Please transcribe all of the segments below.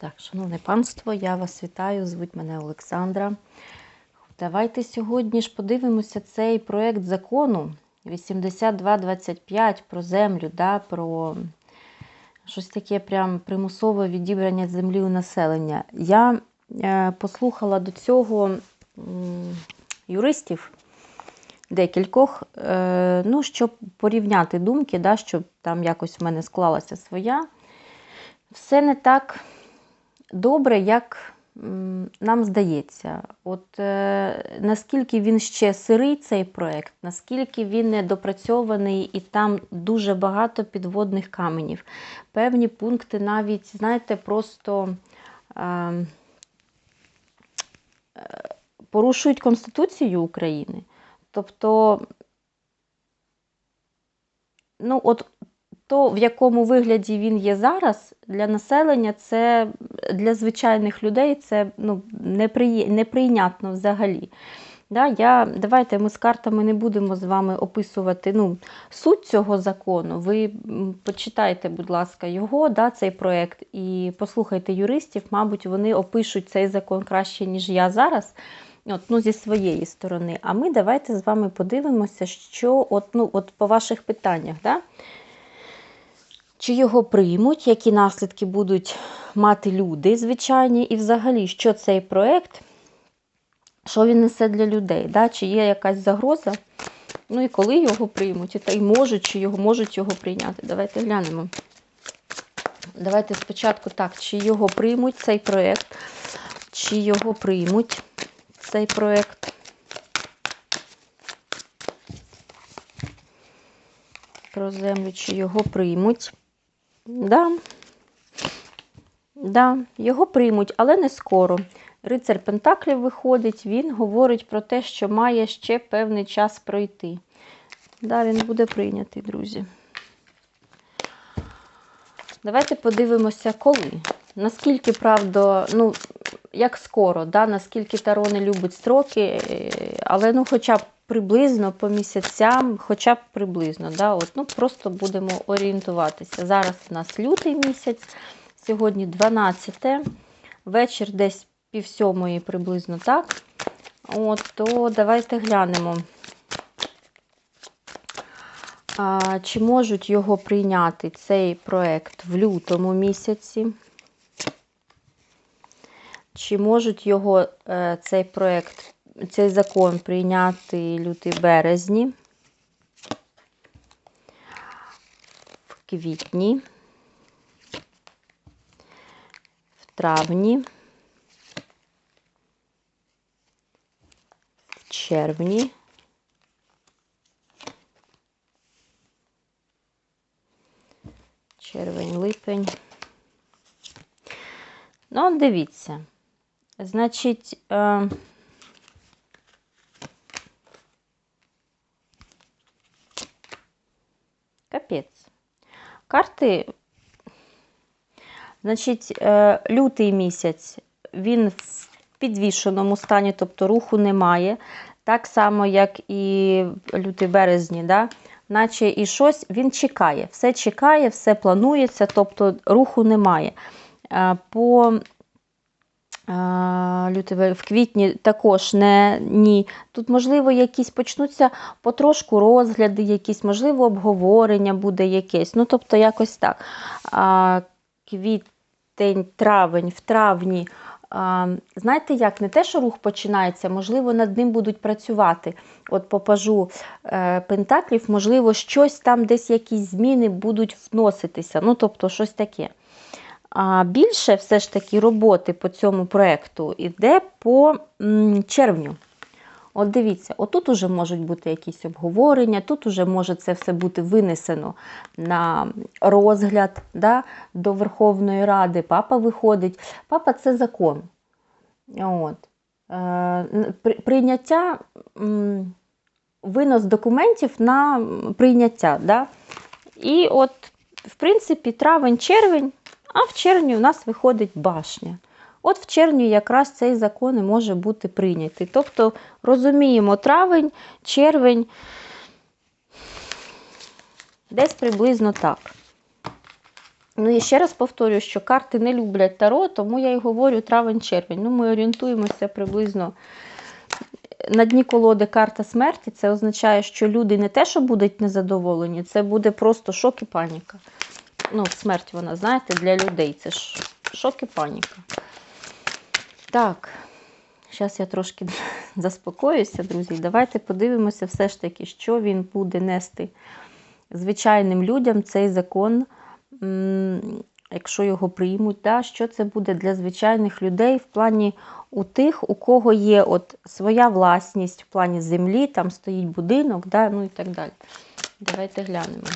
Так, шановне панство, я вас вітаю. Звуть мене Олександра. Давайте сьогодні ж подивимося цей проєкт закону 8225 про землю, да, про щось таке прям примусове відібрання землі у населення. Я е, послухала до цього м, юристів декількох, е, ну, щоб порівняти думки, да, щоб там якось в мене склалася своя. Все не так добре, як нам здається. От е, наскільки він ще сирий, цей проект, наскільки він недопрацьований, і там дуже багато підводних каменів. Певні пункти навіть, знаєте, просто е, е, порушують Конституцію України. Тобто, ну, от то, в якому вигляді він є зараз, для населення, це для звичайних людей це ну, неприє- неприйнятно взагалі. Да, я, давайте ми з картами не будемо з вами описувати ну, суть цього закону. Ви почитайте, будь ласка, його, да, цей проєкт, і послухайте юристів, мабуть, вони опишуть цей закон краще, ніж я зараз. От, ну, зі своєї сторони. А ми давайте з вами подивимося, що от, ну, от по ваших питаннях. Да? Чи його приймуть, які наслідки будуть мати люди звичайні, і взагалі, що цей проєкт, що він несе для людей, да? чи є якась загроза, ну і коли його приймуть, і та й можуть, чи його можуть його прийняти. Давайте глянемо. Давайте спочатку так, чи його приймуть цей проєкт, чи його приймуть цей проєкт. Про землю, чи його приймуть. Да. Да, його приймуть, але не скоро. Рицар Пентаклів виходить, він говорить про те, що має ще певний час пройти. Да, він буде прийнятий, друзі. Давайте подивимося, коли. Наскільки, правда, ну, як скоро, да, наскільки Таро не любить строки, е, але ну, хоча б приблизно по місяцям, хоча б приблизно. Да, от, ну, Просто будемо орієнтуватися. Зараз у нас лютий місяць, сьогодні 12, вечір десь пів сьомої приблизно так. От, То давайте глянемо. А, Чи можуть його прийняти цей проект в лютому місяці? Чи можуть його е, цей проект, цей закон прийняти лютий березні, в квітні, в травні, в червні, червень, липень. Ну, дивіться. Значить, е, капець. Карти, значить, е, лютий місяць, він в підвішеному стані, тобто руху немає. Так само, як і лютий березні, да? наче і щось він чекає. Все чекає, все планується, тобто руху немає. Е, По лютий, в квітні також не ні. Тут, можливо, якісь почнуться потрошку розгляди, якісь, можливо, обговорення буде якесь. Ну, тобто, якось так. А, квітень, травень, в травні. А, знаєте як, не те, що рух починається, можливо, над ним будуть працювати. От по пажу е, Пентаклів, можливо, щось там, десь якісь зміни будуть вноситися. Ну, тобто, щось таке. А більше все ж таки роботи по цьому проєкту йде по червню. От дивіться, отут уже можуть бути якісь обговорення, тут уже може це все бути винесено на розгляд да, до Верховної Ради. Папа виходить. Папа це закон. От. Е, прийняття, винос документів на прийняття. Да? І от, в принципі, травень-червень, а в червні у нас виходить башня. От в червні якраз цей закон і може бути прийнятий. Тобто розуміємо травень, червень, десь приблизно так. Ну і ще раз повторюю, що карти не люблять таро, тому я й говорю травень-червень. Ну, ми орієнтуємося приблизно на дні колоди карта смерті. Це означає, що люди не те, що будуть незадоволені, це буде просто шок і паніка. Ну, смерть вона, знаєте, для людей це ж шок і паніка. Так, зараз я трошки заспокоюся, друзі. Давайте подивимося все ж таки, що він буде нести звичайним людям цей закон, якщо його приймуть, да, що це буде для звичайних людей в плані у тих, у кого є от своя власність в плані землі, там стоїть будинок, да, ну і так далі. Давайте глянемо.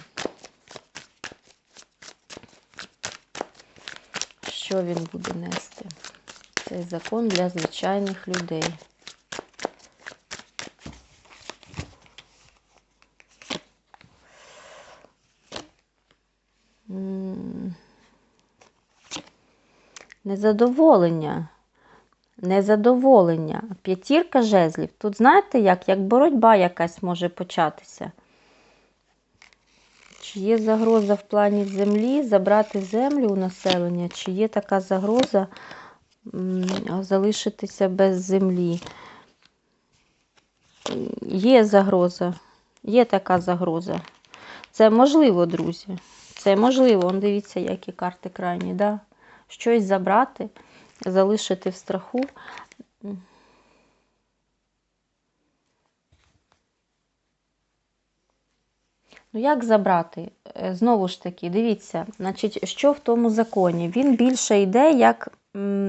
Що він буде нести? Цей закон для звичайних людей. Незадоволення. Незадоволення. П'ятірка жезлів. Тут знаєте як? Як боротьба якась може початися. Чи є загроза в плані землі, забрати землю у населення, чи є така загроза залишитися без землі? Є загроза, є така загроза. Це можливо, друзі. Це можливо. Он дивіться, які карти крайні. Да? Щось забрати, залишити в страху. Ну, як забрати? Е, Знову ж таки, дивіться, значить, що в тому законі? Він більше йде як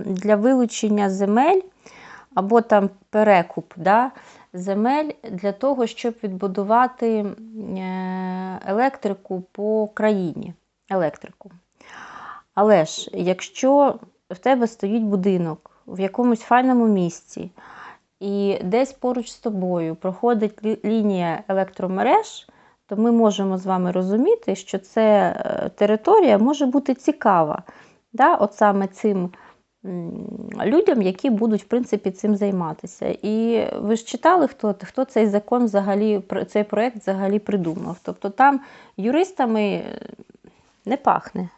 для вилучення земель або там перекуп да, земель для того, щоб відбудувати е, електрику по країні. Електрику. Але ж, якщо в тебе стоїть будинок в якомусь файному місці, і десь поруч з тобою проходить лінія електромереж, то ми можемо з вами розуміти, що це е, територія може бути цікава. Да? От саме цим людям, які будуть в принципі цим займатися. І ви ж читали, хто, хто цей закон взагалі, цей проект взагалі придумав. Тобто там юристами е, не пахне.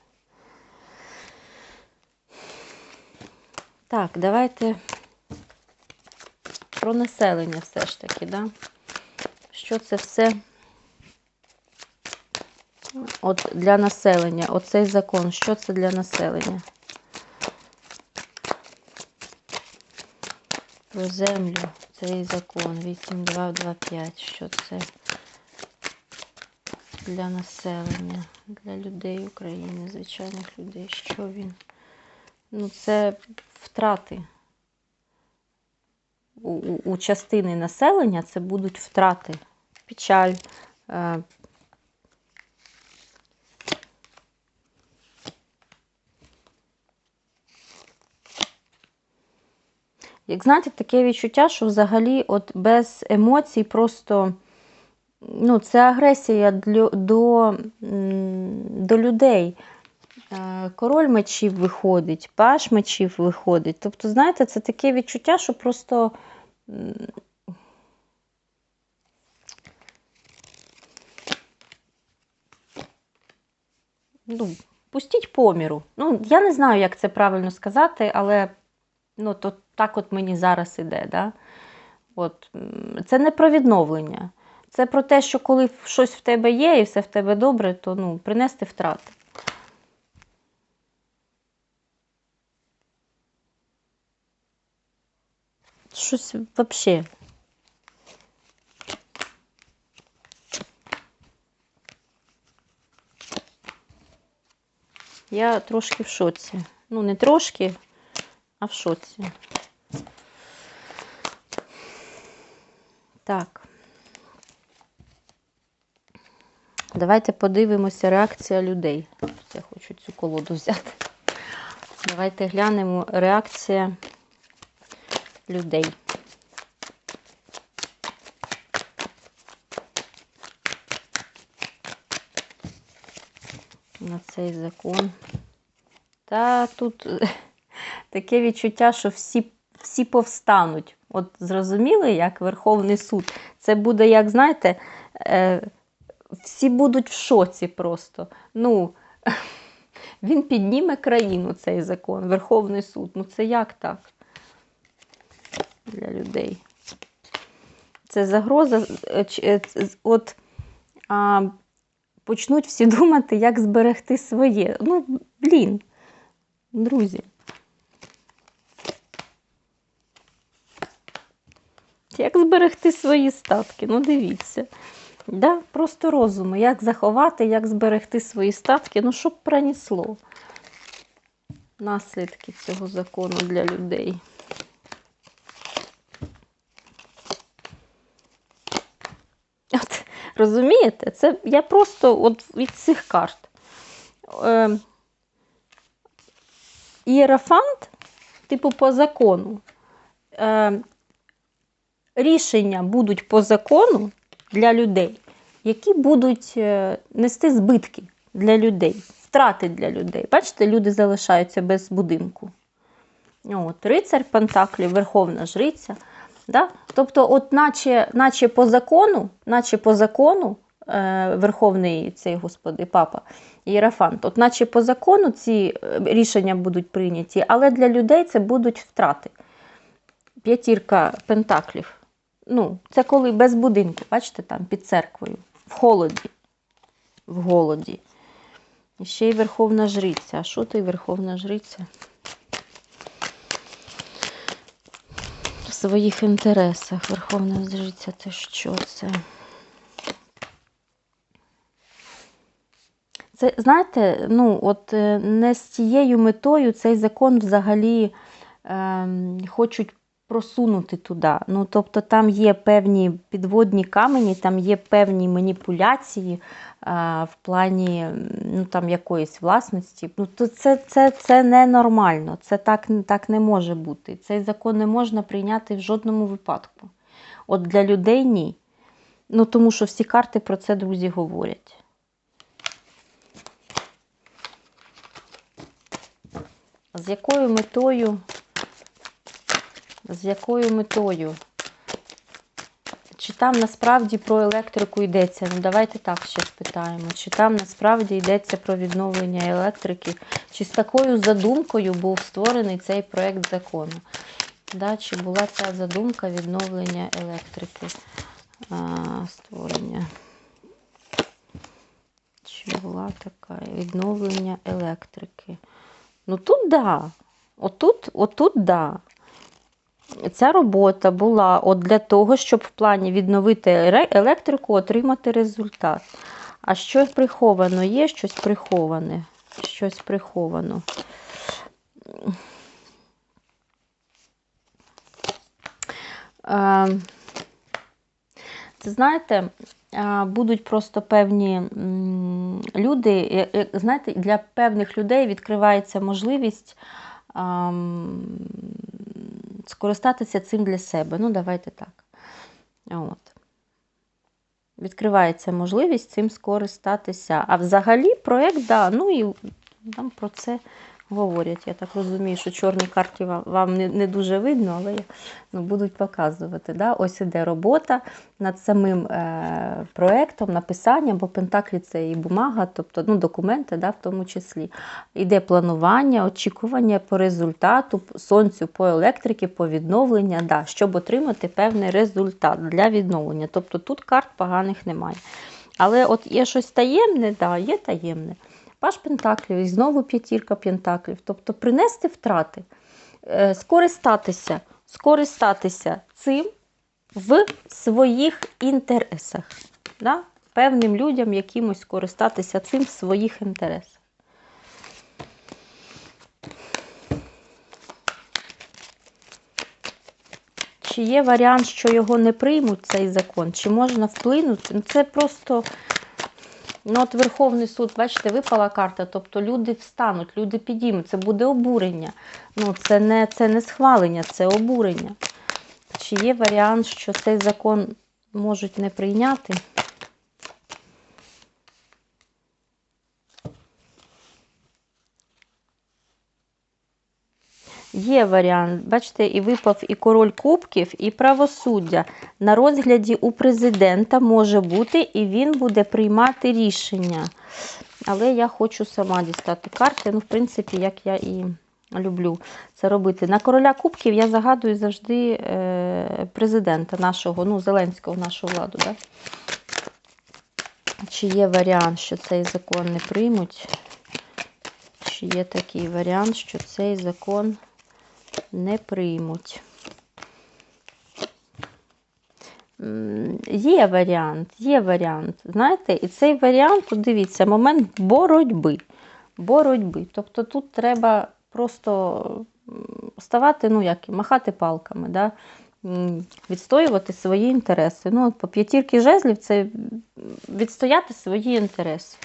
Так, давайте про населення все ж таки, да? Що це все от для населення? Оцей закон, що це для населення? Про землю, цей закон 8225, що це для населення, для людей України, звичайних людей, що він? Ну, це втрати. У, у, частини населення це будуть втрати, печаль. Як знаєте, таке відчуття, що взагалі от без емоцій просто ну, це агресія до, до людей. Е, Король мечів виходить, паш мечів виходить. Тобто, знаєте, це таке відчуття, що просто. Ну, пустіть поміру. Ну, я не знаю, як це правильно сказати, але ну, то так от мені зараз іде. Да? От, це не про відновлення. Це про те, що коли щось в тебе є і все в тебе добре, то ну, принести втрати. Щось взагалі. Я трошки в шоці. Ну, не трошки, а в шоці. Так. Давайте подивимося реакція людей. Я хочу цю колоду взяти. Давайте глянемо реакція людей. На цей закон. Та тут таке відчуття, що всі, всі повстануть. От зрозуміли, як Верховний суд. Це буде, як знаєте, е, всі будуть в шоці просто. Ну, він підніме країну цей закон, Верховний суд. Ну це як так? Для людей. Це загроза. е, е, От а, почнуть всі думати, як зберегти своє. Ну, блін, друзі. Як зберегти свої статки? Ну, дивіться. Да? Просто розуму, як заховати, як зберегти свої статки, ну, щоб пронесло. Наслідки цього закону для людей. От, розумієте? Це я просто от від цих карт. Е, Ієрофант, типу, по закону. Е, рішення будуть по закону для людей, які будуть е, нести збитки для людей, втрати для людей. Бачите, люди залишаються без будинку. От, Рицар Пентаклів, Верховна Жриця. Да? Тобто, от наче, наче по закону, наче по закону, е, Верховний цей господи, папа Єрафант, от наче по закону ці е, рішення будуть прийняті, але для людей це будуть втрати. П'ятірка пентаклів. Ну, це коли без будинку, бачите, там під церквою, в холоді. В голоді. І ще й Верховна Жриця. А що ти Верховна Жриця? В своїх інтересах. Верховна Жриця, це що це? Це, знаєте, ну, от е, не з цією метою цей закон взагалі ем, хочуть просунути туди. Ну, тобто там є певні підводні камені, там є певні маніпуляції а, в плані ну, там, якоїсь власності. Ну, то це, це, це ненормально, це так, так не може бути. Цей закон не можна прийняти в жодному випадку. От для людей ні. Ну, тому що всі карти про це, друзі, говорять. З якою метою? З якою метою? Чи там насправді про електрику йдеться? Ну, давайте так ще спитаємо. Чи там насправді йдеться про відновлення електрики? Чи з такою задумкою був створений цей проєкт закону? Да, чи була ця задумка відновлення електрики? А, створення. Чи була така відновлення електрики? Ну тут да. Отут, отут да. Ця робота була от для того, щоб в плані відновити електрику, отримати результат. А щось приховано є, щось приховане. Щось приховано. Е, Це знаєте, е, будуть просто певні люди, е, е, знаєте, для певних людей відкривається можливість ам, скористатися цим для себе. Ну, давайте так. От. Відкривається можливість цим скористатися. А взагалі проєкт, да, ну і там про це говорять. Я так розумію, що чорні карти вам, вам не, не дуже видно, але ну, будуть показувати. Да? Ось іде робота над самим е, проєктом, написанням, бо Пентаклі це і бумага, тобто ну, документи да, в тому числі. Іде планування, очікування по результату, сонцю, по електрики, по відновлення, да, щоб отримати певний результат для відновлення. Тобто тут карт поганих немає. Але от є щось таємне, да, є таємне. Паш Пентаклів і знову п'ятірка Пентаклів. Тобто принести втрати, е, скористатися, скористатися цим в своїх інтересах. Да? Певним людям якимось скористатися цим в своїх інтересах. Чи є варіант, що його не приймуть, цей закон, чи можна вплинути? Ну, Це просто. Ну, от Верховний суд, бачите, випала карта, тобто люди встануть, люди підіймуть, це буде обурення. Ну, це не, це не схвалення, це обурення. Чи є варіант, що цей закон можуть не прийняти? Є варіант, бачите, і випав і король кубків, і правосуддя. На розгляді у президента може бути, і він буде приймати рішення. Але я хочу сама дістати карти. Ну, в принципі, як я і люблю це робити. На короля кубків я загадую завжди е, президента нашого, ну, Зеленського, нашу владу. Да? Чи є варіант, що цей закон не приймуть? Чи є такий варіант, що цей закон не приймуть? Є варіант, є варіант. Знаєте, і цей варіант, дивіться, момент боротьби. Боротьби. Тобто тут треба просто ставати, ну як, махати палками, да? Відстоювати свої інтереси. Ну, по п'ятірки жезлів це відстояти свої інтереси.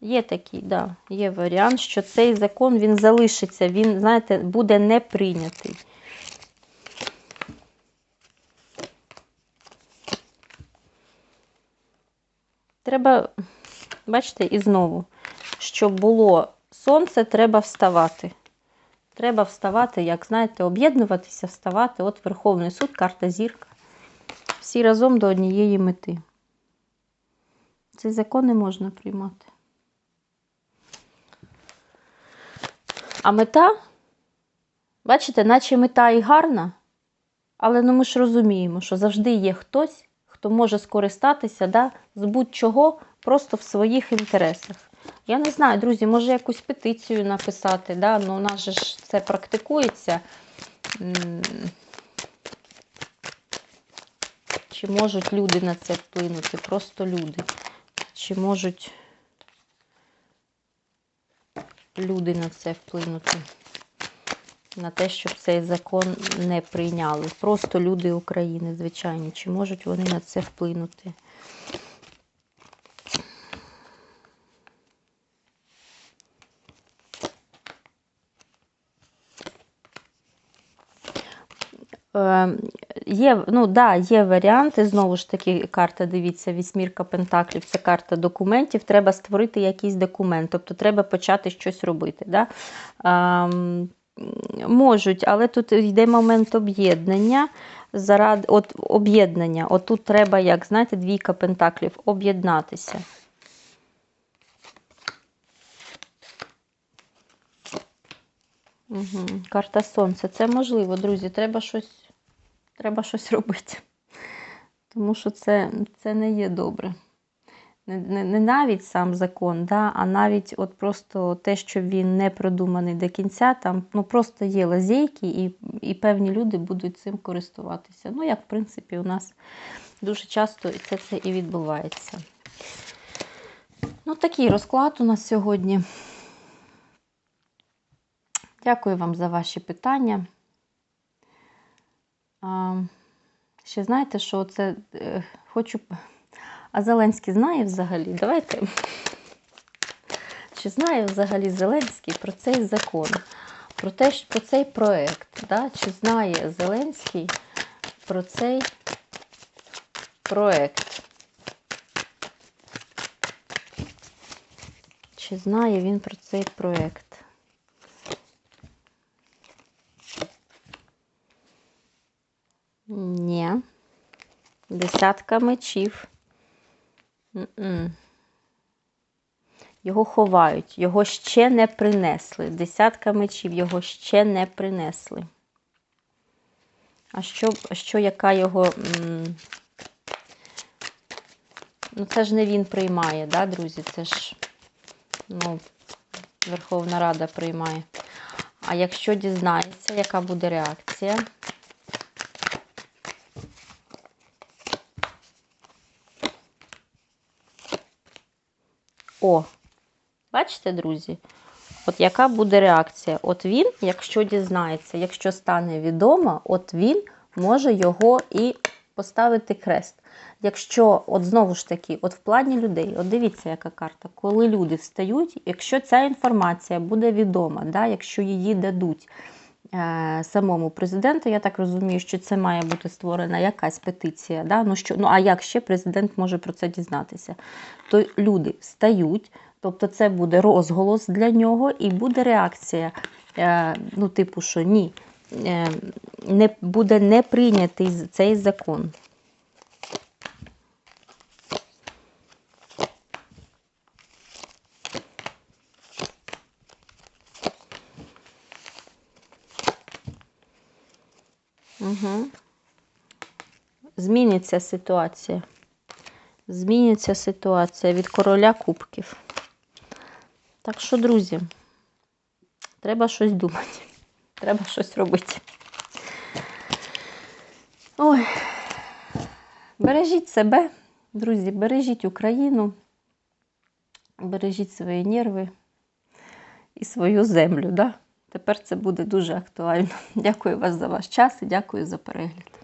Є такий, да, є варіант, що цей закон він залишиться, він, знаєте, буде не прийнятий. Треба, бачите, і знову, щоб було сонце, треба вставати. Треба вставати, як знаєте, об'єднуватися, вставати. От Верховний суд, карта зірка. Всі разом до однієї мети. Цей закон не можна приймати. А мета, бачите, наче мета і гарна, але ну ми ж розуміємо, що завжди є хтось, хто може скористатися да, з будь-чого просто в своїх інтересах. Я не знаю, друзі, може якусь петицію написати, да? ну у нас же ж це практикується. Чи можуть люди на це вплинути? Просто люди. Чи можуть люди на це вплинути? На те, щоб цей закон не прийняли. Просто люди України, звичайні. Чи можуть вони на це вплинути? Є, ну, да, є варіанти. Знову ж таки, карта, дивіться, вісьмірка пентаклів це карта документів. Треба створити якийсь документ, тобто треба почати щось робити. Да? Ем, можуть, але тут йде момент об'єднання. Заради от об'єднання. От тут треба, як знаєте, двійка пентаклів, об'єднатися. Угу. Карта сонця. Це можливо, друзі. Треба щось, треба щось робити. Тому що це, це не є добре. Не, не, не навіть сам закон, да, а навіть от просто те, що він не продуманий до кінця, там ну, просто є лазейки, і, і певні люди будуть цим користуватися. Ну, як в принципі, у нас дуже часто це, це і відбувається. Ну, такий розклад у нас сьогодні. Дякую вам за ваші питання. А, ще знаєте, що це е, хочу. А Зеленський знає взагалі? Давайте. Чи знає взагалі Зеленський про цей закон, про те, про цей проект? Да? Чи знає Зеленський про цей проект? Чи знає він про цей проект? Ні. Десятка мечів. М-м. Його ховають, його ще не принесли. Десятка мечів його ще не принесли. А що, що яка його. Ну, це ж не він приймає, да, друзі? Це ж ну, Верховна Рада приймає. А якщо дізнається, яка буде реакція? О, бачите, друзі? От яка буде реакція? От він, якщо дізнається, якщо стане відомо, от він може його і поставити крест. Якщо, от знову ж таки, от в плані людей, от дивіться, яка карта, коли люди встають, якщо ця інформація буде відома, да, якщо її дадуть самому президенту, я так розумію, що це має бути створена якась петиція. Да? Ну, що, ну а як ще президент може про це дізнатися? То люди встають, тобто це буде розголос для нього і буде реакція. Е, ну, типу, що ні, е, не, буде не прийнятий цей закон. Угу. Зміниться ситуація. Зміниться ситуація від короля кубків. Так що, друзі, треба щось думати. Треба щось робити. Ой. Бережіть себе, друзі, бережіть Україну, бережіть свої нерви і свою землю. Да? Тепер це буде дуже актуально. Дякую вас за ваш час і дякую за перегляд.